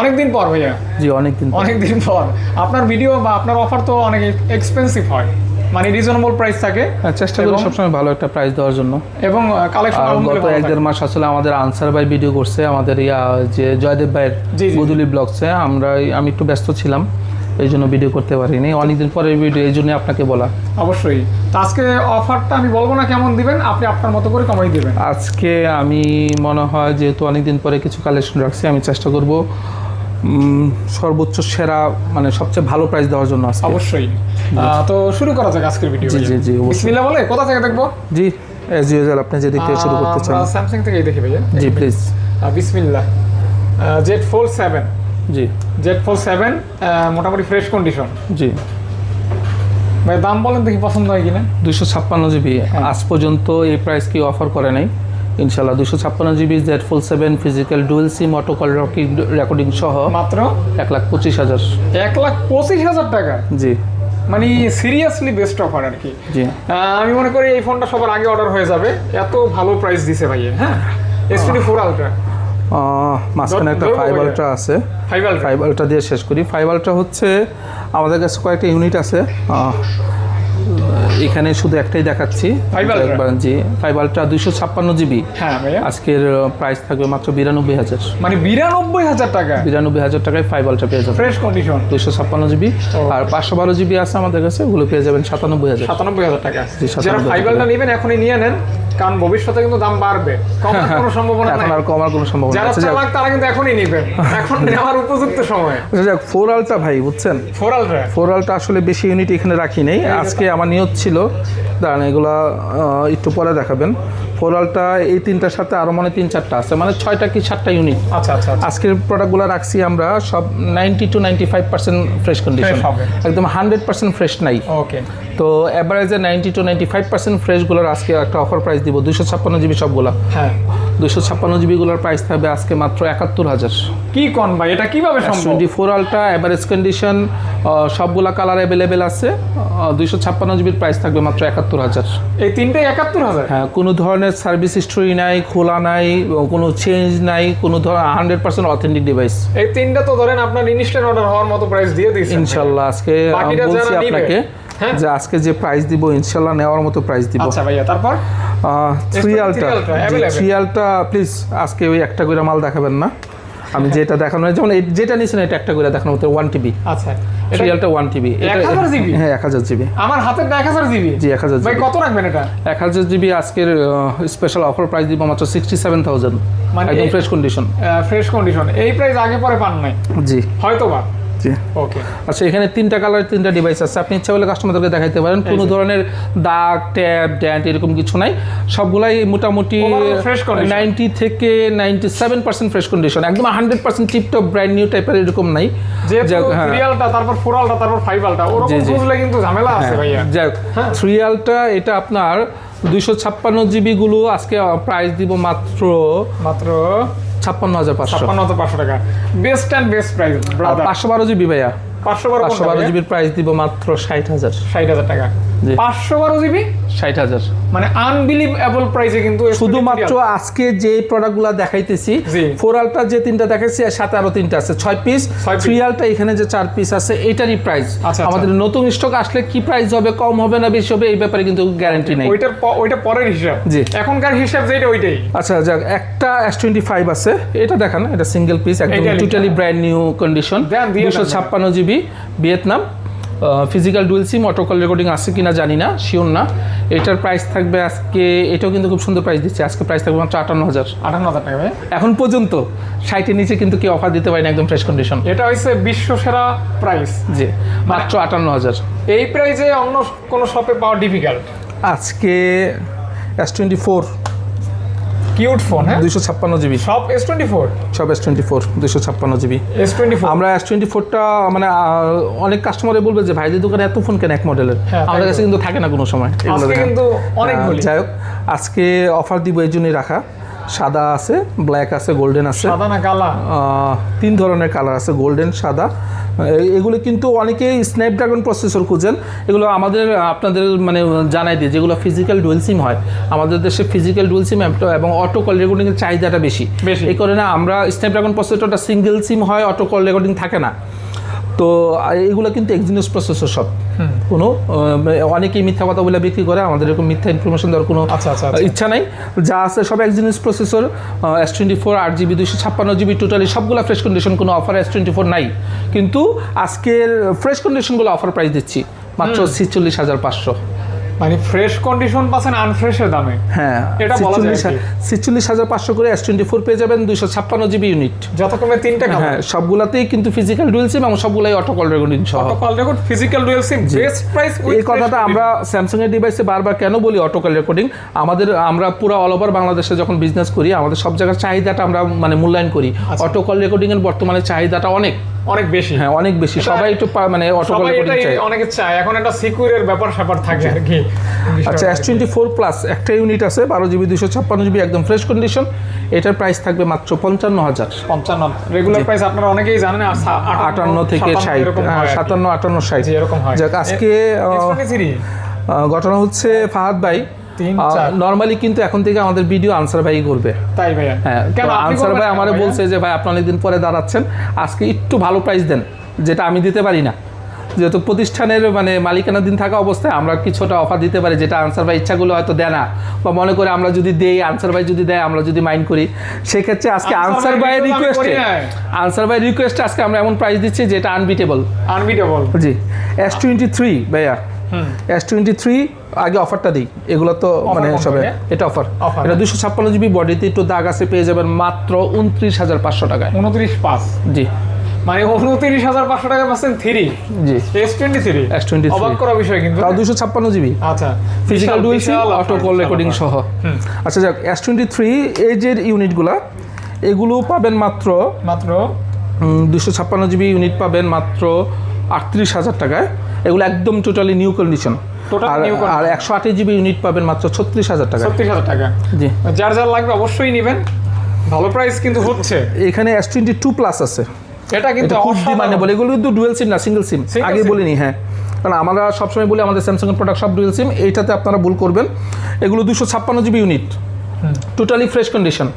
অনেকদিন পর ভাইয়া। জি অনেকদিন অনেকদিন পর। আপনার ভিডিও বা আপনার অফার তো অনেক এক্সপেন্সিভ হয়। মানে রিজনেবল প্রাইস থাকে। হ্যাঁ, চেষ্টা করি সবসময় ভালো একটা প্রাইস দেওয়ার জন্য। এবং কালেকশন গত এক দেড় মাস আসলে আমাদের আনসার ভাই ভিডিও করছে আমাদের ইয়া যে জয়দেব ভাইয়ের। গুদুলি ব্লগসে আমরা আমি একটু ব্যস্ত ছিলাম। এই জন্য ভিডিও করতে পারিনি। অনেকদিন পরের ভিডিও এই জন্য আপনাকে বলা। অবশ্যই। তো আজকে অফারটা আমি বলব না কেমন দিবেন আপনি আপনার মতো করে কমাই দিবেন। আজকে আমি মনে হয় যেহেতু অনেকদিন পরে কিছু কালেকশন রাখছি আমি চেষ্টা করব সর্বোচ্চ সেরা মানে সবচেয়ে ভালো প্রাইস দেওয়ার জন্য আজকে। অবশ্যই। তো শুরু করা যাক আজকের ভিডিও জি, জি, জি। বিসমিল্লাহ বলে কোথা থেকে দেখব? জি এজ ইউজুয়াল আপনি যে দিক থেকে শুরু করতে চান। স্যামসাং থেকেই দেখি ভাইয়া। জি প্লিজ বিসমিল্লাহ। জেড ফোর সেভেন জি। জেড ফোর সেভেন মোটামুটি ফ্রেশ কন্ডিশন জি। ভাই দাম বলেন দেখি পছন্দ হয় কিনা। দুশো ছাপ্পান্ন জিবি। আজ পর্যন্ত এই প্রাইস কি অফার করে নাই। ইনশাল্লাহ দুশো ছাপ্পান্ন GB Z fold seven physical dual SIM auto call recording সহ মাত্র? এক লাখ পঁচিশ হাজার। এক লাখ পঁচিশ হাজার টাকা? জি। মানে সিরিয়াসলি বেস্ট অফার আর কি। জি। আমি মনে করি এই ফোনটা সবার আগে অর্ডার হয়ে যাবে। এত ভালো প্রাইস দিছে ভাইয়া হ্যাঁ? এস টোয়েন্টি ফোর আলট্রা মাঝখানে একটা। আলট্রা আছে। ফাইভ আলট্রা দিয়ে শেষ করি। ফাইভ আলট্রা হচ্ছে আমাদের কাছে কয়েকটা ইউনিট আছে। এখানে শুধু একটাই দেখাচ্ছি। জি ফাইভ আলট্রা দুশো ছাপ্পান্ন জিবি হ্যাঁ আজকের প্রাইস থাকবে মাত্র বিরানব্বই হাজার। মানে বিরানব্বই হাজার টাকা বিরানব্বই হাজার টাকায় ফাইভ আলট্রা পেয়ে যাবেন। ফ্রেশ কন্ডিশন দুশো ছাপ্পান্ন জিবি আর পাঁচশো বারো জিবি আছে আমাদের কাছে ওগুলো পেয়ে যাবেন সাতানব্বই হাজার। সাতানব্বই হাজার টাকা। জি, 97 ফাইভ আলট্রা নেবেন এখনই নিয়ে নেন। কারণ ভবিষ্যতে কিন্তু দাম বাড়বে। কমার কোনো সম্ভাবনা এখন নাই। আর কমার কোনো সম্ভাবনা যারা চালাক তারা কিন্তু এখনই নেবেন এখন নেওয়ার উপযুক্ত সময়। যাক ফোর আলট্রা ভাই বুঝছেন? ফোর আলট্রা ফোর আলট্রা আসলে বেশি ইউনিট এখানে রাখি নেই। আজকে আমার নিয়ত ছিল দাঁড়ান এগুলা একটু পরে দেখাবেন। ফোর আলট্রা এই তিনটার সাথে আরও মানে তিন চারটা আছে মানে ছয়টা কি সাতটা ইউনিট আচ্ছা আচ্ছা আচ্ছা। আজকের প্রোডাক্টগুলো রাখছি আমরা সব ninety two ninety five percent fresh condition একদম হান্ড্রেড পার্সেন্ট ফ্রেশ নাই। ওকে তো অ্যাভারেজে ninety two ninety five percent ফ্রেশগুলোর আজকে একটা অফার প্রাইস দিব দুশো ছাপ্পান্ন জিবি সবগুলা। হ্যাঁ। দুশো ছাপ্পান্ন জিবিগুলোর প্রাইস থাকবে আজকে মাত্র একাত্তর হাজার। কি কন ভাই? এটা কীভাবে সম্ভব? Twenty four ultra average condition সবগুলা কালার অ্যাভেলেবেল আছে। দুইশো ছাপ্পান্ন জিবির প্রাইস থাকবে মাত্র একাত্তর হাজার। এই তিনটে একাত্তর হাজার? হ্যাঁ কোনো ধরনের সার্ভিস হিস্টোরি নাই খোলা নাই কোনো চেঞ্জ নাই কোনো ধরনের হান্ড্রেড পার্সেন্ট অথেন্টিক ডিভাইস এই তিনটা তো ধরেন আপনার ইনস্ট্যান্ট অর্ডার হওয়ার মতো প্রাইস দিয়ে দিয়েছেন। ইনশাল্লাহ আজকে যারা বলছি নিবে, আপনাকে? যে আজকে যে প্রাইস দিব ইনশাল্লাহ নেওয়ার মতো প্রাইস দিব। আচ্ছা ভাইয়া তারপর? Three S23 ultra Ultra, available? Three ultra please আজকে ওই একটা করে মাল দেখাবেন না। আমি যেটা দেখানো যেমন যেটা নিয়েছেন এটা একটা করে দেখানো হতো ওয়ান টিবি আচ্ছা। One TB 1000 GB? হ্যাঁ এক হাজার জিবি আমার হাতের এক হাজার জিবি জি এক হাজার ভাই জিবি কত রাখবেন এটা? এক হাজার জিবি আজকের স্পেশাল অফার প্রাইস দিব মাত্র সিক্সটি সেভেন থাউজেন্ড মানে একদম ফ্রেশ কন্ডিশন ফ্রেশ কন্ডিশন এই প্রাইস আগে পরে পান নাই? জি। হয়তো বা জি। ওকে আচ্ছা এখানে তিনটা কালার তিনটা ডিভাইস আছে। আপনি ইচ্ছা করলে কাস্টমারদেরকে দেখাইতে পারেন। কোনো ধরনের দাগ ট্যাব ড্যান্ট এরকম কিছু নাই। সবগুলাই মোটামুটি fresh condition। নাইনটি থেকে ninety seven percent fresh condition একদম hundred percent tiptop brand new টাইপের এরকম নাই। হ্যাঁ। সিরিয়ালটা তারপর ফোর আলটা তারপর ফাইভ আলটা ওরকম। বুঝলে কিন্তু ঝামেলা আছে ভাইয়া। যাক হ্যাঁ। থ্রি এটা আপনার দুইশো ছাপ্পান্ন জিবি গুলো আজকে প্রাইস দিব মাত্র মাত্র ছাপ্পান্ন হাজার পাঁচশো। ছাপ্পান্ন হাজার পাঁচশো টাকা। Best and best price brother পাঁচশো বারো জিবি ভাইয়া। পাঁচশো বারো জিবির প্রাইস দিব মাত্র ষাট হাজার। ষাট হাজার টাকা। পাঁচশো বারো জিবি? ষাট হাজার। মানে আনবিলিভেবল প্রাইসে কিন্তু শুধুমাত্র আজকে যে প্রোডাক্টগুলো দেখাইতেছি ফোর আলটা যে তিনটা দেখাইছি আর সাথে আরও তিনটা আছে। ছয় পিস থ্রি আলটা এখানে যে চার পিস আছে এটারই প্রাইস আচ্ছা। আমাদের নতুন স্টক আসলে কি প্রাইস হবে কম হবে না বেশি হবে এই ব্যাপারে কিন্তু গ্যারান্টি নেই। ওইটার ওইটা পরের হিসাব। জি। এখনকার হিসাব যেটা ওইটাই। আচ্ছা যাক একটা এস টোয়েন্টি ফাইভ আছে এটা দেখান এটা সিঙ্গেল পিস একদম টোটালি ব্র্যান্ড নিউ কন্ডিশন দুশো ছাপ্পান্ন GB Vietnam. Physical dual SIM auto call recording আছে কিনা জানি না শিওর না। এটার প্রাইস থাকবে আজকে এটাও কিন্তু খুব সুন্দর প্রাইস দিচ্ছে। আজকে প্রাইস থাকবে মাত্র আটান্ন হাজার। আটান্ন হাজার টাকা এখন পর্যন্ত ষাটের নিচে কিন্তু কেউ অফার দিতে পারে না একদম ফ্রেশ কন্ডিশন এটা হচ্ছে বিশ্ব সেরা প্রাইস জি মাত্র আটান্ন হাজার। এই প্রাইসে অন্য কোনো শপে পাওয়া ডিফিকাল্ট আজকে S twenty four cute phone হ্যাঁ? দুশো ছাপ্পান্ন জিবি। সব এস টোয়েন্টি ফোর সব এস টোয়েন্টি ফোর দুইশো ছাপ্পান্ন জিবি। এস টোয়েন্টি ফোর আমরা এস টোয়েন্টি ফোরটা মানে অনেক কাস্টমারে বলবে যে ভাইদের দোকানে এত ফোন কেন এক মডেলের হ্যাঁ, আমাদের কাছে কিন্তু থাকে না কোনো সময়। কিন্তু অনেক যাই হোক আজকে অফার দিব এই জন্যই রাখা। সাদা আছে ব্ল্যাক আছে গোল্ডেন আছে। সাদা না কালা? তিন ধরনের কালার আছে গোল্ডেন সাদা। এগুলো কিন্তু অনেকেই স্ন্যাপড্রাগন প্রসেসর খুঁজেন। এগুলো আমাদের আপনাদের মানে জানাই দিই যেগুলো ফিজিক্যাল ডুয়েল সিম হয়। আমাদের দেশে ফিজিক্যাল ডুয়েল সিম এবং অটো কল রেকর্ডিংয়ের চাহিদাটা বেশি। বেশি। এই কারণে আমরা স্ন্যাপড্রাগন প্রসেসরটা সিঙ্গেল সিম হয় অটো কল রেকর্ডিং থাকে না। তো এইগুলো কিন্তু এক্সিনিয়াস প্রসেসর সব। কোনো অনেকেই মিথ্যা কথা বলে বিক্রি করে আমাদের এরকম মিথ্যা ইনফরমেশন দেওয়ার কোনো আচ্ছা, আচ্ছা, আচ্ছা। ইচ্ছা নাই। যা আছে সব Exynos processor S twenty four আট জিবি দুশো ছাপ্পান্ন জিবি টোটালি সবগুলো ফ্রেশ কন্ডিশন কোনো অফার এস টোয়েন্টি ফোর নাই। কিন্তু আজকের ফ্রেশ কন্ডিশনগুলো অফার প্রাইস দিচ্ছি। মাত্র ছিচল্লিশ হাজার পাঁচশো। মানে ফ্রেশ কন্ডিশন পাচ্ছেন আনফ্রেশের দামে। হ্যাঁ এটা বলা যায় ছিচল্লিশ হাজার পাঁচশো করে এস টোয়েন্টি ফোর পেয়ে যাবেন দুশো ছাপ্পান্ন জিবি ইউনিট যত কমে তিনটা হ্যাঁ সবগুলাতেই কিন্তু ফিজিক্যাল ডুয়েল সিম এবং সবগুলাই অটো কল রেকর্ডিং সহ। Call record physical dual SIM best price এই কথাটা আমরা স্যামসাং এর ডিভাইসে বারবার কেন বলি অটোকল রেকর্ডিং আমাদের আমরা পুরো অল ওভার বাংলাদেশে যখন বিজনেস করি আমাদের সব জায়গার চাহিদাটা আমরা মানে মূল্যায়ন করি। অটোকল রেকর্ডিং এর বর্তমানে চাহিদাটা অনেক। অনেক বেশি। হ্যাঁ অনেক বেশি। সবাই একটু মানে সবাই রেকর্ডিং এটাই চাই অনেকে চায়। এখন একটা সিকিউরের ব্যাপার স্যাপার থাকে আর কি আচ্ছা এস টোয়েন্টি ফোর প্লাস একটা ইউনিট আছে বারো জিবি দুশো ছাপ্পান্ন জিবি একদম ফ্রেশ কন্ডিশন এটার প্রাইস থাকবে মাত্র পঞ্চান্ন হাজার। পঞ্চান্ন। রেগুলার প্রাইস আপনারা অনেকেই জানেন আটান্ন থেকে ষাট। হ্যাঁ। সাতান্ন আটান্ন ষাট। এরকম হয়। যাক আজকে ঘটনা হচ্ছে ফাহাদ ভাই। নর্মালি কিন্তু এখন থেকে আমাদের ভিডিও আনসার ভাই করবে। তাই ভাইয়া। হ্যাঁ আনসার ভাই আমারে? বলছে যে ভাই আপনি অনেকদিন পরে দাঁড়াচ্ছেন। আজকে একটু ভালো প্রাইস দেন যেটা আমি দিতে পারি না। যেহেতু প্রতিষ্ঠানের মানে মালিকানা দিন থাকা অবস্থায় আমরা কিছুটা অফার দিতে পারি যেটা আনসার ভাই ইচ্ছাগুলো হয়তো দেয় না। বা মনে করে আমরা যদি দেই আনসার ভাই যদি দেয় আমরা যদি মাইন্ড করি। সেক্ষেত্রে আজকে আনসার আনসার ভাই ভাইয়ের রিকোয়েস্টে আনসার রিকোয়েস্টে আজকে আমরা এমন প্রাইস দিচ্ছি যেটা আনবিটেবল আনবিটেবল জি। এস টোয়েন্টি থ্রি ভাইয়া। এস টোয়েন্টি থ্রি আগে অফারটা দিই। এগুলো তো মানে সবে এটা অফার এটা হ্যাঁ। দুশো ছাপ্পান্ন জিবি বডিতে একটু দাগ আছে পেয়ে যাবেন মাত্র উনত্রিশ হাজার পাঁচশো টাকায়। উনত্রিশ পাঁচ জি। মানে উনত্রিশ হাজার পাঁচশো টাকা পাচ্ছেন থ্রি জি। এস টোয়েন্টি থ্রি S23 অবাক করা বিষয় কিন্তু। তাও দুশো ছাপ্পান্ন জিবি আচ্ছা। Physical dual SIM auto call recording সহ। আচ্ছা যাক এস টোয়েন্টি থ্রি এই যে ইউনিটগুলা এগুলো পাবেন মাত্র মাত্র দুশো ছাপ্পান্ন জিবি ইউনিট পাবেন মাত্র আটত্রিশ হাজার টাকায়। এগুলো একদম টোটালি নিউ কন্ডিশন আর একশো আঠাশ জিবি ইউনিট পাবেন মাত্র ছত্রিশ হাজার টাকা। ছত্রিশ হাজার টাকা। জি। যার যার লাগবে অবশ্যই নেবেন। ভালো প্রাইস কিন্তু হচ্ছে। এখানে এস টোয়েন্টি টু প্লাস আছে। এটা কিন্তু খুব অসাধারণ। ডিমান্ডেবল এগুলো কিন্তু ডুয়েল সিম না সিঙ্গেল সিম আগে বলিনি হ্যাঁ। কারণ আমরা সবসময় বলি আমাদের স্যামসাংয়ের প্রোডাক্ট সব ডুয়েল সিম এইটাতে আপনারা ভুল করবেন। এগুলো দুশো ছাপ্পান্ন GB unit totally fresh condition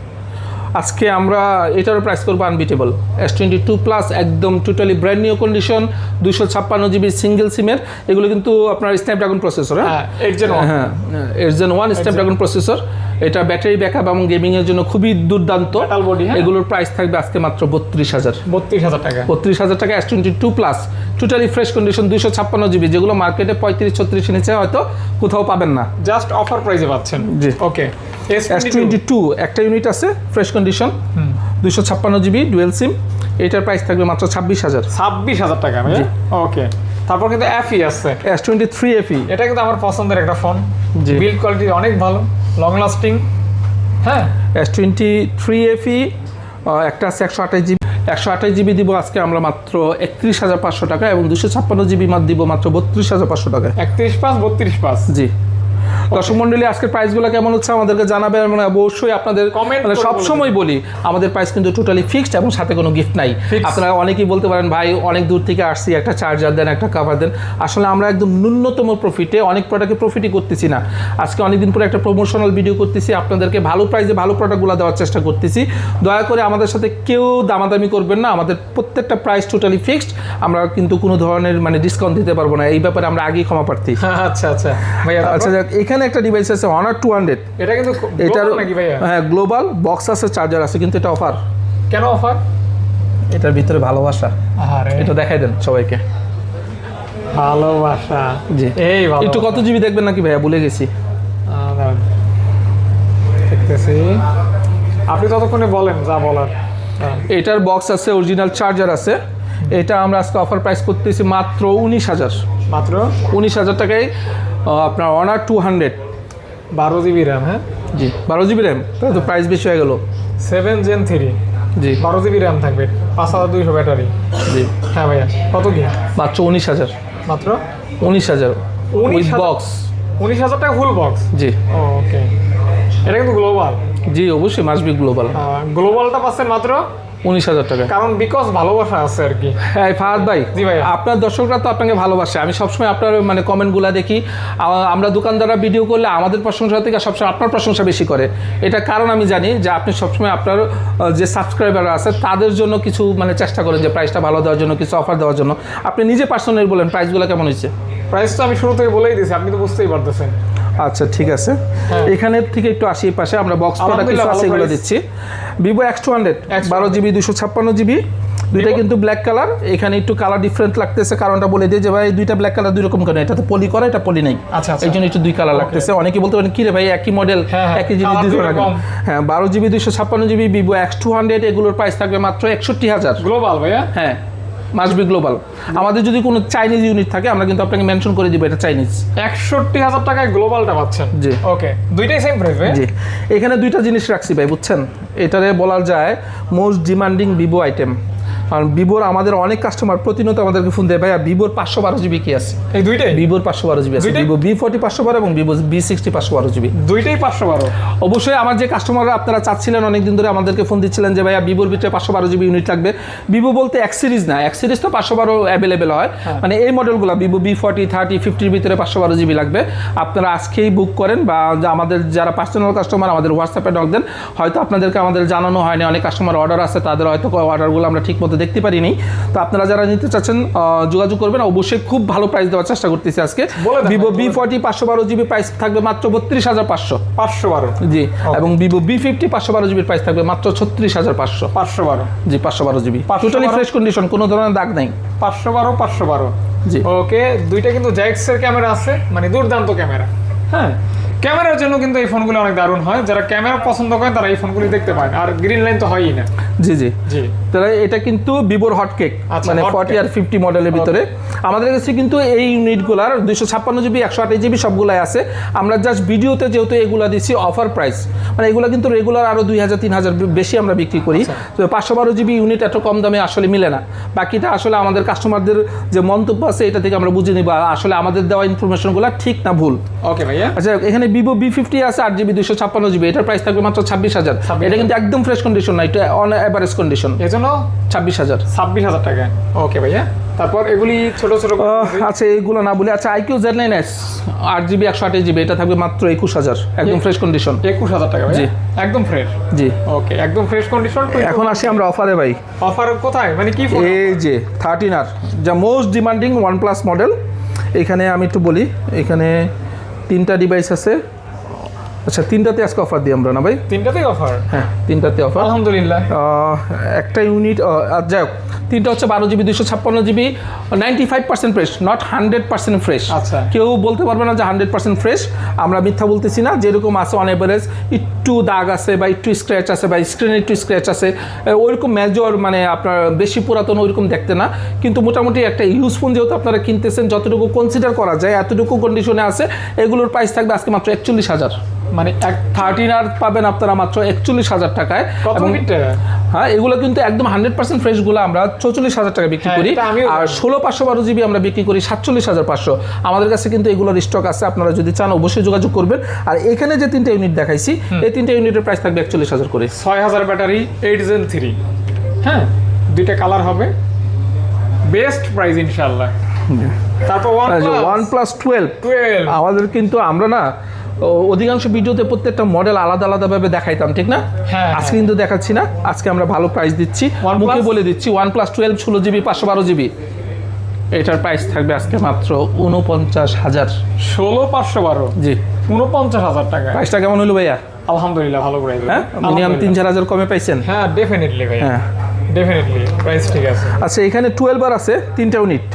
আজকে আমরা এটারও প্রাইস করব unbeatable S twenty two plus একদম টোটালি ব্র্যান্ড নিউ কন্ডিশন দুশো ছাপ্পান্ন জিবি সিঙ্গেল সিমের এগুলো কিন্তু আপনার স্ন্যাপড্রাগন প্রসেসর হ্যাঁ? এইট জেন হ্যাঁ এর জেন ওয়ান স্ন্যাপড্রাগন প্রসেসর এটা ব্যাটারি ব্যাকআপ এবং গেমিং এর জন্য খুবই দুর্দান্ত। হ্যাঁ। এগুলোর প্রাইস থাকবে আজকে মাত্র বত্রিশ হাজার। বত্রিশ হাজার টাকা। বত্রিশ হাজার টাকা S twenty two plus totally fresh condition দুশো ছাপ্পান্ন জিবি যেগুলো মার্কেটে পঁয়ত্রিশ ছত্রিশ নিচে হয়তো কোথাও পাবেন না। জাস্ট অফার প্রাইসে পাচ্ছেন। জি। ওকে এস টোয়েন্টি টু একটা ইউনিট আছে ফ্রেশ কন্ডিশন দুশো ছাপ্পান্ন জিবি ডুয়েল সিম এটার প্রাইস থাকবে মাত্র ছাব্বিশ হাজার। ছাব্বিশ হাজার টাকা। ওকে তারপর কিন্তু এফই আছে। এস টোয়েন্টি থ্রি এফি এটা কিন্তু আমার পছন্দের একটা ফোন জি। বিল্ড কোয়ালিটি অনেক ভালো। লং লাস্টিং হ্যাঁ? এস টোয়েন্টি থ্রি এফি একটা আছে একশো আঠাশ জিবি। একশো আঠাশ জিবি দিব আজকে আমরা মাত্র একত্রিশ হাজার পাঁচশো টাকা এবং দুশো ছাপ্পান্ন জিবি মাত্র দিব মাত্র বত্রিশ হাজার পাঁচশো টাকা একত্রিশ পাঁচ বত্রিশ পাঁচ। জি। দর্শক মন্ডলী আজকের প্রাইসগুলো কেমন হচ্ছে আমাদেরকে জানাবেন মানে অবশ্যই আপনাদের মানে করে সব সময় বলি আমাদের প্রাইস কিন্তু টোটালি ফিক্সড এবং সাথে কোনো গিফট নাই। আপনারা অনেকেই বলতে পারেন ভাই অনেক দূর থেকে আসছি একটা চার্জার দেন একটা কাভার দেন। আসলে আমরা একদম ন্যূনতম প্রফিটে অনেক প্রোডাক্টে প্রফিটই করতেছি না। আজকে অনেকদিন পরে একটা প্রমোশনাল ভিডিও করতেছি আপনাদেরকে ভালো প্রাইসে ভালো প্রোডাক্টগুলো দেওয়ার চেষ্টা করতেছি। দয়া করে আমাদের সাথে কেউ দামাদামি করবেন না আমাদের প্রত্যেকটা প্রাইস টোটালি ফিক্সড আমরা কিন্তু কোনো ধরনের মানে ডিসকাউন্ট দিতে পারব না। এই ব্যাপারে আমরা আগেই ক্ষমা প্রার্থী। আচ্ছা আচ্ছা। ভাইয়া আচ্ছা তারপর? এখানে একটা ডিভাইস আছে অনার টু হান্ড্রেড এটা কিন্তু এটার হ্যাঁ গ্লোবাল বক্স আছে চার্জার আছে কিন্তু এটা অফার কেন অফার এটার ভিতরে ভালোবাসা। এটা দেখাই দেন সবাইকে। ভালোবাসা। জি। এই একটু কত জিবি দেখবেন নাকি ভাইয়া? ভুলে গেছি। দেখতেছি। আপনি ততক্ষণে বলেন যা বলার। এটার বক্স আছে অরিজিনাল চার্জার আছে। এটা আমরা আজকে অফার প্রাইস করতেছি মাত্র উনিশ হাজার। মাত্র উনিশ হাজার টাকায় আপনার অনার টু হান্ড্রেড বারো জিবি র্যাম হ্যাঁ? জি বারো জিবি র্যাম তাহলে তো প্রাইস বেশি হয়ে গেল। সেভেন জেন থ্রি জি। বারো জিবি র্যাম থাকবে পাঁচ হাজার দুইশো ব্যাটারি। জি। হ্যাঁ ভাইয়া কত কি মাত্র উনিশ হাজার। মাত্র? উনিশ হাজার। উনিশ বক্স উনিশ হাজার টাকা ফুল বক্স জি। ওকে এটা কিন্তু গ্লোবাল জি অবশ্যই মাসবি গ্লোবাল গ্লোবালটা পাচ্ছেন মাত্র উনিশ হাজার টাকা। কারণ বিকজ ভালোবাসা আছে আর কি। হ্যাঁ ফাহাদ ভাই জি ভাইয়া। আপনার দর্শকরা তো আপনাকে ভালোবাসে। আমি সবসময় আপনার মানে কমেন্টগুলো দেখি। আমরা দোকানদাররা ভিডিও করলে আমাদের প্রশংসা থেকে সবসময় আপনার প্রশংসা বেশি করে। এটা কারণ আমি জানি যে আপনি সবসময় আপনার যে সাবস্ক্রাইবার আছে তাদের জন্য কিছু মানে চেষ্টা করেন যে প্রাইসটা ভালো দেওয়ার জন্য কিছু অফার দেওয়ার জন্য। আপনি নিজে পার্সোনালি বলেন প্রাইসগুলো কেমন হয়েছে? প্রাইস তো আমি শুরু থেকে বলেই দিয়েছি আপনি তো বুঝতেই পারতেছেন। আচ্ছা ঠিক আছে। এখানের থেকে একটু আসি পাশে আমরা বক্স প্রোডাক্ট কিছু হ্যাঁ। আছে এগুলো দিচ্ছি। Vivo X two hundred X200 বারো জিবি দুশো ছাপ্পান্ন জিবি দুইটা কিন্তু ব্ল্যাক কালার এখানে একটু কালার ডিফারেন্ট লাগতেছে কারণটা বলে দিয়ে যে ভাই দুইটা ব্ল্যাক কালার দুই রকম কেন? এটা তো পলি করা এটা পলি নাই। আচ্ছা, আচ্ছা। এই জন্য একটু দুই কালার লাগতেছে। অনেকে বলতে পারেন কি রে ভাই একই মডেল হ্যাঁ, হ্যাঁ, একই জিনিস দুই রকম। হ্যাঁ বারো জিবি দুশো ছাপ্পান্ন GB Vivo X two hundred এগুলোর প্রাইস থাকবে মাত্র একষট্টি হাজার। গ্লোবাল ভাইয়া? হ্যাঁ। মাসবি গ্লোবাল। আমাদের যদি কোনো চাইনিজ ইউনিট থাকে আমরা কিন্তু আপনাকে মেনশন করে দিব এটা চাইনিজ। একষট্টি হাজার টাকায় গ্লোবালটা পাচ্ছেন। জি। ওকে দুইটাই সেম প্রাইস জি। এখানে দুইটা জিনিস রাখছি ভাই বুঝছেন? এটারে বলা যায় মোস্ট ডিমান্ডিং ভিভো আইটেম কারণ ভিভোর আমাদের অনেক কাস্টমার প্রতিনিয়ত আমাদেরকে ফোন দেয় ভাইয়া ভিভোর পাঁচশো বারো জিবি কি আছে? এই দুইটাই? ভিভোর পাঁচশো বারো জিবি আছে? ভিভো বি ফোর্টি পাঁচশো বারো এবং ভিভো বি সিক্সটি পাঁচশো বারো জিবি দুইটাই পাঁচশো বারো? অবশ্যই আমার যে কাস্টমাররা আপনারা চাচ্ছিলেন অনেকদিন ধরে আমাদেরকে ফোন দিচ্ছিলেন যে ভাইয়া ভিভোর ভিতরে পাঁচশো বারো জিবি ইউনিট লাগবে। ভিভো বলতে এক সিরিজ না এক সিরিজ তো পাঁচশো বারো অ্যাভেলেবেল হয়। মানে এই মডেলগুলো ভিভো বি ফর্টি থার্টি ফিফটির ভিতরে পাঁচশো বারো জিবি লাগবে। আপনারা আজকেই বুক করেন বা আমাদের যারা পার্সোনাল কাস্টমার আমাদের হোয়াটসঅ্যাপে নক দেন। হয়তো আপনাদেরকে আমাদের জানানো হয়নি অনেক কাস্টমার অর্ডার আছে তাদের হয়তো অর্ডারগুলো আমরা ঠিক মতো দেখতে পারিনি। তো আপনারা যারা নিতে চাচ্ছেন যোগাযোগ করবেন। অবশ্যই খুব ভালো প্রাইস দেওয়ার চেষ্টা করতেছি আজকে। Vivo B. ফর্টি পাঁচশো বারো জিবি প্রাইস থাকবে মাত্র বত্রিশ হাজার পাঁচশো। পাঁচশো বারো। জি এবং ভিভো বি ফিফটি পাঁচশো বারো জিবির প্রাইস থাকবে মাত্র ছত্রিশ হাজার পাঁচশো। পাঁচশো বারো। জি পাঁচশো বারো জিবি 512 টোটালি ফ্রেশ কন্ডিশন কোনো ধরনের দাগ নেই। পাঁচশো বারো পাঁচশো বারো। জি। ওকে দুইটা কিন্তু জ্যাক্সের ক্যামেরা আছে মানে দুর্দান্ত ক্যামেরা হ্যাঁ ক্যামেরার জন্য কিন্তু এই ফোনগুলো অনেক দারুণ হয়। যারা ক্যামেরা পছন্দ করেন তারা এই ফোনগুলি দেখতে পারেন। আর গ্রিন লাইন তো হয়ই না। জি জি। জি। তাহলে এটা কিন্তু ভিভোর হট কেক আচ্ছা, মানে ফর্টি। আর ফিফটি মডেলের ভিতরে। আমাদের কাছে কিন্তু এই ইউনিটগুলার দুইশো ছাপ্পান্ন জিবি একশো আঠাশ জিবি সবগুলাই আছে। আমরা জাস্ট ভিডিওতে যেহেতু এগুলা দিচ্ছি অফার প্রাইস মানে এগুলো কিন্তু রেগুলার আরও দুই হাজার তিন হাজার বেশি আমরা বিক্রি করি। আচ্ছা। তো পাঁচশো বারো জিবি ইউনিট এত কম দামে আসলে মিলে না। বাকিটা আসলে আমাদের কাস্টমারদের যে মন্তব্য আছে এটা থেকে আমরা বুঝে নিব। আসলে আমাদের দেওয়া ইনফরমেশনগুলো ঠিক না ভুল। ওকে ভাইয়া। আচ্ছা এখানে ভিভো বি ফিফটি আছে আট জিবি দুশো ছাপ্পান্ন জিবি এটার প্রাইস থাকবে মাত্র ছাব্বিশ হাজার। এটা কিন্তু একদম ফ্রেশ কন্ডিশন না এটা অন অ্যাভারেজ কন্ডিশন এজন্য ছাব্বিশ হাজার। ছাব্বিশ হাজার টাকা। ওকে ভাইয়া। তারপর এগুলি ছোট ছোট আচ্ছা এইগুলো না বলি আচ্ছা আইকিউ জেড নাইন এস আট জিবি একশো আঠাশ জিবি এটা থাকবে মাত্র একুশ হাজার। একদম ফ্রেশ কন্ডিশন একুশ হাজার টাকা জি। একদম ফ্রেশ জি। ওকে একদম ফ্রেশ কন্ডিশন এখন আসি আমরা অফারে ভাই। অফার কোথায়? মানে কি এই যে থার্টিন আর যা most demanding OnePlus model এখানে আমি একটু বলি এখানে তিনটা ডিভাইস আছে। আচ্ছা তিনটাতে আজকে অফার দিই আমরা না ভাই? তিনটাতেই অফার হ্যাঁ তিনটাতে অফার আলহামদুলিল্লাহ। একটা ইউনিট যাই হোক তিনটা হচ্ছে বারো জিবি দুশো ছাপ্পান্ন GB ninety five percent fresh not hundred percent fresh আচ্ছা। কেউ বলতে পারবে না যে হান্ড্রেড পার্সেন্ট ফ্রেশ আমরা মিথ্যা বলতেছি না যেরকম আছে অন এভারেজ একটু দাগ আছে বা একটু স্ক্র্যাচ আছে বা স্ক্রিনে একটু স্ক্র্যাচ আছে ওইরকম মেজর মানে আপনার বেশি পুরাতন ওইরকম দেখতে না। কিন্তু মোটামুটি একটা ইউজ ফোন যেহেতু আপনারা কিনতেছেন যতটুকু কনসিডার করা যায় এতটুকু কন্ডিশনে আছে এগুলোর প্রাইস থাকবে আজকে মাত্র একচল্লিশ হাজার। মানে এক থার্টিন আর পাবেন আপনারা মাত্র একচল্লিশ হাজার টাকায়। হ্যাঁ? এগুলো কিন্তু একদম হান্ড্রেড পার্সেন্ট ফ্রেশগুলো আমরা চৌচল্লিশ হাজার টাকা বিক্রি হ্যাঁ, করি। আর ষোলো পাঁচশো বারো জিবি আমরা বিক্রি করি সাতচল্লিশ হাজার পাঁচশো। আমাদের কাছে কিন্তু এগুলোর স্টক আছে আপনারা যদি চান অবশ্যই যোগাযোগ করবেন। আর এখানে যে তিনটা ইউনিট দেখাইছি এই তিনটা ইউনিটের প্রাইস থাকবে একচল্লিশ হাজার করে। ছয় হাজার ব্যাটারি এইট জেন থ্রি হ্যাঁ দুইটা কালার হবে। বেস্ট প্রাইস ইনশাল্লাহ তারপর ওয়ান প্লাস টুয়েলভ আমাদের কিন্তু আমরা না অধিকাংশ ভিডিওতে প্রত্যেকটা মডেল আলাদা আলাদাভাবে দেখাইতাম ঠিক না? হ্যাঁ, আজকে কিন্তু দেখাচ্ছি না আজকে আমরা ভালো প্রাইস দিচ্ছি? মুখে বলে দিচ্ছি ওয়ান প্লাস টুয়েলভ ষোলো জিবি পাঁচশো বারো জিবি এটার প্রাইস থাকবে আজকে মাত্র উনপঞ্চাশ হাজার। ষোলো পাঁচশো বারো? জি। উনপঞ্চাশ হাজার টাকা। প্রাইসটা কেমন হলো ভাইয়া? আলহামদুলিল্লাহ ভালো প্রাইস হ্যাঁ? মিনিমাম তিন চার হাজার কমে পাইছেন? হ্যাঁ ডেফিনেটলি ভাই হ্যাঁ। ডেফিনেটলি প্রাইস ঠিক আছে। আচ্ছা এখানে টুয়েলভ আর আছে তিনটা ইউনিট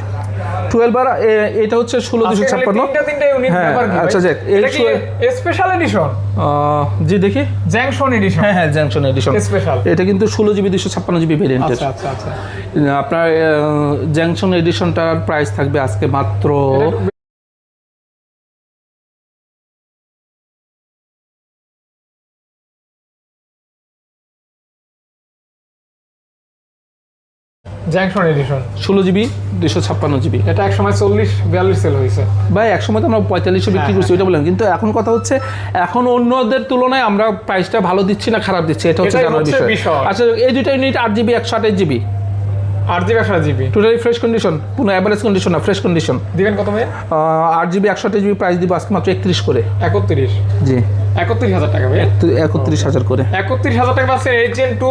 টুয়েলভ আর এটা হচ্ছে ষোলো দুশো ছাপ্পান্ন। হ্যাঁ, আচ্ছা, যাক, স্পেশাল এডিশন জি দেখি। জ্যাংশন এডিশন হ্যাঁ হ্যাঁ জ্যাংশন এডিশন স্পেশাল এটা কিন্তু ষোলো জিবি দুশো ছাপ্পান্ন জিবি ভেরিয়েন্টের আচ্ছা আচ্ছা আচ্ছা। আপনার জ্যাংশন এডিশনটার প্রাইস থাকবে আজকে মাত্র জ্যাংশন এডিশন ষোলো জিবি দুশো ছাপ্পান্ন জিবি। এটা এক সময় চল্লিশ বিয়াল্লিশ সেল হয়েছে। ভাই তো আমরা পঁয়তাল্লিশে বিক্রি হ্যাঁ, করছি ওইটা বললাম কিন্তু এখন কথা হচ্ছে এখন অন্যদের তুলনায় আমরা প্রাইসটা ভালো দিচ্ছি না খারাপ দিচ্ছি এটা হচ্ছে জানার বিষয়। আচ্ছা এই ইউনিট আট জিবি একশো আঠাশ জিবি? আট জিবি একশো জিবি। টোটালি ফ্রেশ কন্ডিশন কোনো অ্যাভারেজ কন্ডিশন না ফ্রেশ কন্ডিশন দিবেন কত মেয়ে আট জিবি একশো আঠাশ জিবি প্রাইস দিব আজকে মাত্র একত্রিশ করে। একত্রিশ। জি। একত্রিশ হাজার টাকা ভাই একত্রিশ হাজার করে। একত্রিশ হাজার টাকা পাচ্ছে eight gen two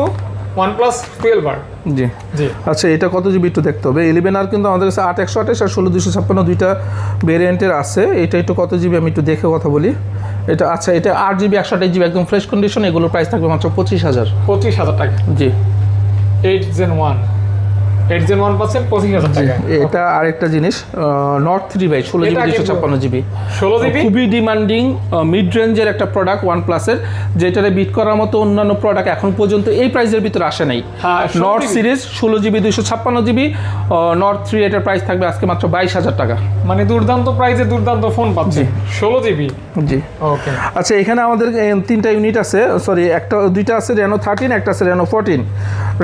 plus twelve জি। জি। আচ্ছা এটা কত জিবি একটু দেখতে হবে? ইলেভেন আর কিন্তু আমাদের কাছে আট একশো আঠাশ আর ষোলো দুশো ছাপ্পান্ন দুইটা ভেরিয়েন্টের আছে। এটা একটু কত জিবি আমি একটু দেখে কথা বলি। এটা আচ্ছা এটা আট জিবি একশো আঠাশ জিবি একদম ফ্রেশ কন্ডিশন এগুলোর প্রাইস থাকবে মাত্র পঁচিশ হাজার। পঁচিশ হাজার টাকা। জি। Eight gen one eight gen one পাচ্ছেন পঁচিশ হাজার টাকা। এটা আরেকটা জিনিস নর্থ থ্রি বাই ষোলো জিবি দুশো ছাপ্পান্ন জিবি ষোলো জিবি খুবই ডিমান্ডিং মিড রেঞ্জের একটা প্রোডাক্ট ওয়ান প্লাসের যেটারে বিট করার মতো অন্যান্য প্রোডাক্ট এখন পর্যন্ত এই প্রাইসের ভিতরে আসে নাই। হ্যাঁ, 16 নর্থ সিরিজ ষোলো জিবি দুশো ছাপ্পান্ন জিবি নর্থ থ্রি এটার প্রাইস থাকবে আজকে মাত্র বাইশ হাজার টাকা। মানে দুর্দান্ত প্রাইসে দুর্দান্ত ফোন পাচ্ছে। ষোলো জিবি জি। ওকে আচ্ছা এখানে আমাদের তিনটা ইউনিট আছে সরি একটা দুইটা আছে রেনো থার্টিন একটা আছে রেনো ফোরটিন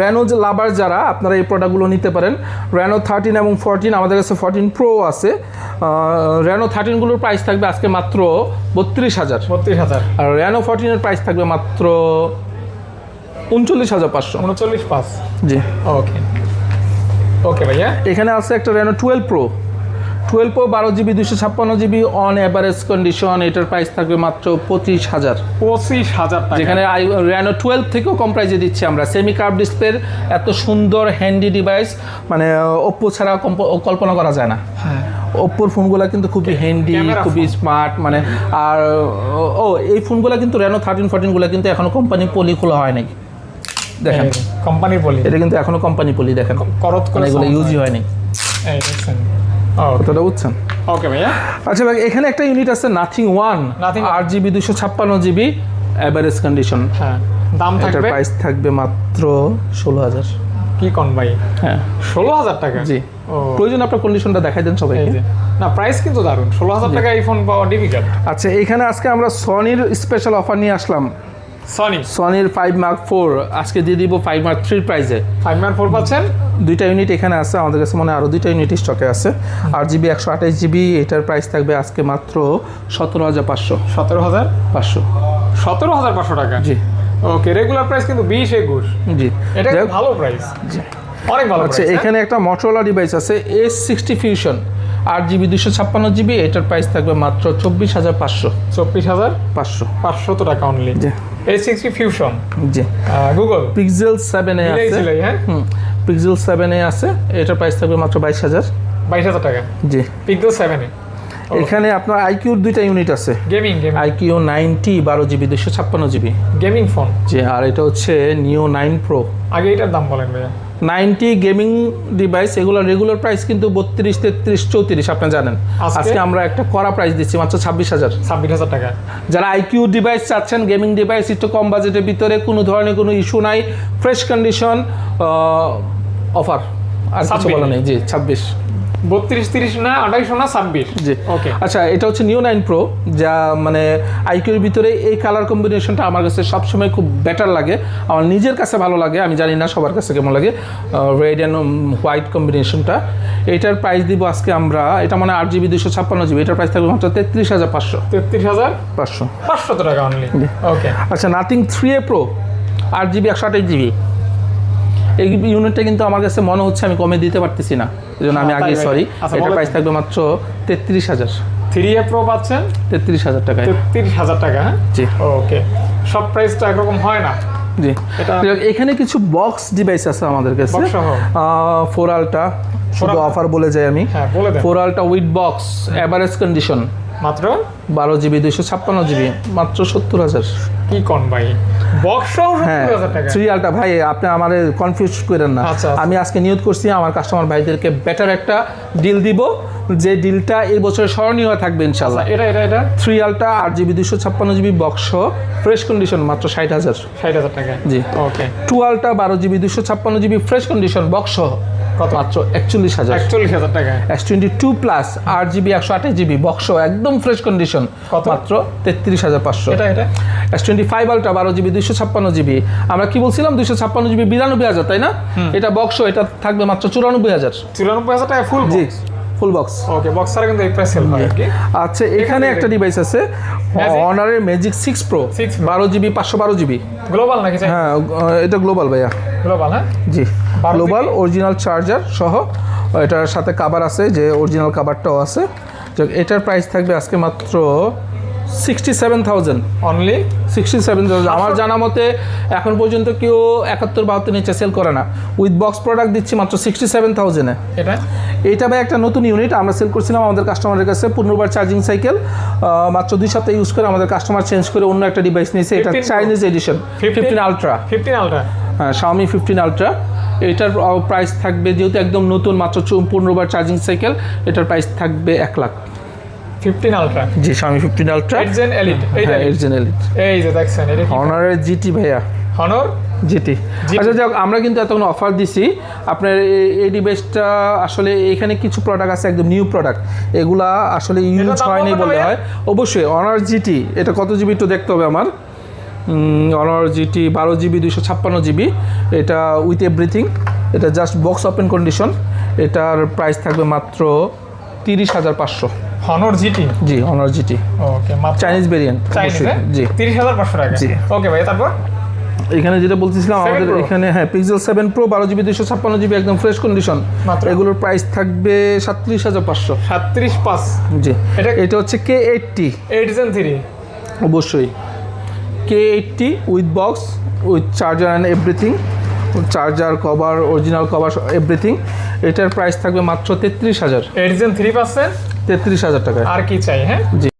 রেনো লাভার যারা আপনারা এই প্রোডাক্টগুলো নিতে পারেন। র্যানো থার্টিন এবং ফোরটিন আমাদের কাছে ফোরটিন প্রো আছে। র্যানো থার্টিনগুলোর প্রাইস থাকবে আজকে মাত্র বত্রিশ হাজার। বত্রিশ হাজার। আর র্যানো ফোরটিনের প্রাইস থাকবে মাত্র উনচল্লিশ হাজার পাঁচশো। উনচল্লিশ পাঁচ। জি। ওকে ওকে ভাইয়া। এখানে আছে একটা Reno twelve pro twelve pro বারো জিবি দুশো ছাপ্পান্ন জিবি অন অ্যাভারেজ কন্ডিশন এটার প্রাইস থাকবে মাত্র পঁচিশ হাজার। পঁচিশ হাজার যেখানে র্যানো টুয়েলভ থেকেও কম প্রাইজে দিচ্ছি আমরা। সেমি কার্ভ ডিসপ্লের এত সুন্দর হ্যান্ডি ডিভাইস মানে ওপ্পো ছাড়া কল্পনা করা যায় না। হ্যাঁ। ওপ্পোর ফোনগুলো কিন্তু খুবই হ্যান্ডি খুবই স্মার্ট মানে আর ও এই ফোনগুলো কিন্তু রেনো থার্টিন ফোরটিনগুলো কিন্তু এখনও কোম্পানি পলি খোলা হয় নাই। দেখেন। কোম্পানি বলি এটা কিন্তু এখনও কোম্পানি পলি দেখেন। করত করে মানে এগুলো ইউজই হয়। হয়নি বুঝছেন? ওকে ভাইয়া। আচ্ছা ভাই এখানে একটা ইউনিট আছে নাথিং ওয়ান আট জিবি দুশো ছাপ্পান্ন জিবি অ্যাভারেজ কন্ডিশন হ্যাঁ দাম থাকবে? প্রাইস থাকবে মাত্র ষোলো হাজার। কি কন ভাই? হ্যাঁ। ষোলো হাজার টাকা? জি। প্রয়োজন আপনার কন্ডিশনটা দেখাই দেন যে। না প্রাইস কিন্তু দারুণ। ষোলো হাজার টাকা এই ফোন পাওয়া ডিফিকাল্ট আচ্ছা এখানে আজকে আমরা সনির স্পেশাল অফার নিয়ে আসলাম। সনি সনির ফাইভ মার্ক ফোর আজকে দিয়ে দিব ফাইভ মার্ক থ্রির প্রাইসে ফাইভ ম্যান ফোর পাচ্ছেন? দুইটা ইউনিট এখানে আছে আমাদের কাছে মনে হয় আরও দুইটা ইউনিট স্টকে আছে। আট জিবি একশো আঠাশ জিবি এটার প্রাইস থাকবে আজকে মাত্র সতেরো হাজার পাঁচশো। সতেরো হাজার? পাঁচশো। সতেরো হাজার পাঁচশো টাকা? জি। ওকে রেগুলার প্রাইস কিন্তু বিশ একুশ। জি। এটা ভালো প্রাইস জি। অনেক ভালো আচ্ছা এখানে একটা মটোরোলা ডিভাইস আছে এস সিক্সটি ফিউশন আট জিবি দুশো ছাপ্পান্ন জিবি এটার প্রাইস থাকবে মাত্র চব্বিশ হাজার পাঁচশো। চব্বিশ হাজার? পাঁচশো। পাঁচশত টাকা অনলি এই সিক্সটি ফিউশন জি। গুগল পিক্সেল সেভেনে আছে। হ্যাঁ? পিক্সেল সেভেনে আছে। এটার প্রাইস থাকবে মাত্র বাইশ হাজার। বাইশ হাজার টাকা? জি। পিকজেল সেভেনে এখানে আপনার আইকিউর দুইটা ইউনিট আছে। গেমিং গেমিং আইকিউ নাইনটি বারো জিবি দুশো ছাপ্পান্ন জিবি। গেমিং ফোন জি আর এটা হচ্ছে নিও নাইন প্রো আগে এটার দাম বলেন ভাইয়া। নাইনটি গেমিং ডিভাইস এগুলো রেগুলার প্রাইস কিন্তু বত্রিশ তেত্রিশ চৌত্রিশ আপনি জানেন। আজকে? আমরা একটা করা প্রাইস দিচ্ছি মাত্র ছাব্বিশ হাজার। ছাব্বিশ হাজার টাকা। যারা আইকিউ ডিভাইস চাচ্ছেন গেমিং ডিভাইস একটু কম বাজেটের ভিতরে কোনো ধরনের কোনো ইস্যু নাই ফ্রেশ কন্ডিশন অফার আর কিছু বলা নেই জি ছাব্বিশ। বত্রিশ তিরিশ না আঠাইশো না ছাব্বিশ? জি। ওকে আচ্ছা এটা হচ্ছে নিউ নাইন প্রো যা মানে আইকিউর ভিতরে এই কালার কম্বিনেশনটা আমার কাছে সবসময় খুব বেটার লাগে। আমার নিজের কাছে ভালো লাগে আমি জানি না সবার কাছে কেমন লাগে। রেড অ্যান্ড হোয়াইট কম্বিনেশনটা এটার প্রাইস দিব আজকে আমরা এটা মানে আট জিবি দুশো ছাপ্পান্ন জিবি এটার প্রাইস থাকবে মাত্র তেত্রিশ হাজার পাঁচশো। তেত্রিশ হাজার? পাঁচশো। পাঁচশত টাকা অনলি ওকে আচ্ছা নাথিং থ্রি এ প্রো আট জিবি একশো আঠাশ জিবি এই ইউনিটটা কিন্তু আমার কাছে মনে হচ্ছে আমি কমে দিতে পারতেছি না। এই জন্য আমি হ্যাঁ, আগে সরি? আচ্ছা, বলেন। প্রাইস থাকবে মাত্র তেত্রিশ হাজার। থ্রি এ প্রো পাচ্ছেন? তেত্রিশ হাজার টাকায় তেত্রিশ হাজার টাকা হ্যাঁ? জি। ওকে। সব প্রাইস তো একরকম হয় না। জি। এটা- এখানে কিছু বক্স ডিভাইস আছে আমাদের কাছে। ফোর আলটা শুধু? অফার বলে যাই আমি। Four ultra with box average condition মাত্র? বারো জিবি দুইশো ছাপ্পান্ন জিবি মাত্র সত্তর হাজার। কি কন ভাই? বক্স হ্যাঁ ভাই আপনি আমার কনফিউজ করেন না। আচ্ছা, আচ্ছা। আমি আজকে নিয়োগ করছি আমার কাস্টমার ভাইদেরকে বেটার একটা ডিল দিব যে ডিলটা এই বছর স্মরণীয় থাকবে ইনশাল্লাহ এটা এটা এটা? থ্রি আলটা আট জিবি দুশো ছাপ্পান্ন জিবি বক্স ফ্রেশ কন্ডিশন মাত্র ষাট হাজার। ষাট হাজার টাকা। জি। ওকে আলটা বারো জিবি দুশো ছাপ্পান্ন জিবি ফ্রেশ কন্ডিশন বক্স কত মাত্র একচল্লিশ হাজার। একচল্লিশ হাজার টাকা। এস টোয়েন্টি টু প্লাস আট জিবি একশো আঠাশ জিবি বক্স একদম ফ্রেশ কন্ডিশন কত? মাত্র তেত্রিশ হাজার পাঁচশো। এটা এটা? এস টোয়েন্টি ফাইভ আলট্রা বারো জিবি দুইশো ছাপ্পান্ন জিবি আমরা কি বলছিলাম? দুইশো ছাপ্পান্ন জিবি বিরানব্বই হাজার তাই না? এটা বক্স এটা থাকবে মাত্র চুরানব্বই হাজার। চুরানব্বই হাজার টাকা ফুল জি ফুল বক্স ওকে বক্স ছাড়া কিন্তু এই প্রাইস সেল হয় আচ্ছা এখানে একটা ডিভাইস আছে। অনারের ম্যাজিক সিক্স প্রো 6 Pro। বারো জিবি পাঁচশো বারো জিবি গ্লোবাল নাকি হ্যাঁ এটা গ্লোবাল ভাইয়া। গ্লোবাল হ্যাঁ? জি। 12 গ্লোবাল অরিজিনাল চার্জার সহ এটার সাথে কাবার আছে যে অরিজিনাল কাবারটাও আছে। যাক, এটার প্রাইস থাকবে আজকে মাত্র sixty seven thousand only sixty seven thousand আমার জানা মতে এখন পর্যন্ত কেউ একাত্তর বাহাত্তর নিচে সেল করে না। উইথ বক্স প্রোডাক্ট দিচ্ছি মাত্র সিক্সটি সেভেন থাউজেন্ডে এটা? এটা ভাই একটা নতুন ইউনিট আমরা সেল করছিলাম আমাদের কাস্টমারের কাছে পুনর্বার চার্জিং সাইকেল মাত্র দুই সপ্তাহ ইউজ করে আমাদের কাস্টমার চেঞ্জ করে অন্য একটা ডিভাইস নিয়েছে এটা Chinese edition 15 fifteen ultra fifteen ultra হ্যাঁ শাওমি ফিফটিন আলট্রা এটার প্রাইস থাকবে যেহেতু একদম নতুন মাত্র পুনর্বার চার্জিং সাইকেল এটার প্রাইস থাকবে এক লাখ। ফিফটিন আলট্রা জি ফিফটিন আলট্রা এলিট এইটা হ্যাঁ এর এই যে দেখছেন এটা জিটি ভাইয়া। হনর জিটি আচ্ছা যাক আমরা কিন্তু এতক্ষণ অফার দিছি। আপনার এই- ডিভাইসটা আসলে এখানে কিছু প্রোডাক্ট আছে একদম নিউ প্রোডাক্ট এগুলা আসলে ইউজ হয়নি ভাইয়া? হয়। অবশ্যই অনার জিটি এটা কত জিবি একটু দেখতে হবে আমার। অনার জিটি বারো জিবি দুশো ছাপ্পান্ন জিবি। এটা উইথ এভরিথিং এটা জাস্ট বক্স ওপেন কন্ডিশন এটার প্রাইস থাকবে মাত্র তিরিশ হাজার পাঁচশো। হনর জিটি জি Honor GT okay Chinese variant জি। তিরিশ হাজার পাঁচশো টাকা জি। ওকে ভাই তারপর? এখানে যেটা বলতেছিলাম আমাদের এখানে হ্যাঁ পিক্সেল সেভেন প্রো বারো জিবি দুশো ছাপ্পান্ন জিবি একদম ফ্রেশ কন্ডিশন? এগুলোর প্রাইস থাকবে সাতত্রিশ হাজার পাঁচশো। সাতত্রিশ পাঁচ? জি। এটা- এটা হচ্ছে K eighty eight gen three অবশ্যই। K eighty with box with charger and everything charger cover original cover everything এটার প্রাইস থাকবে মাত্র তেত্রিশ হাজার। এইট জেন থ্রি পার্সেন্ট তেত্রিশ হাজার টাকা আর কি চাই হ্যাঁ? জি।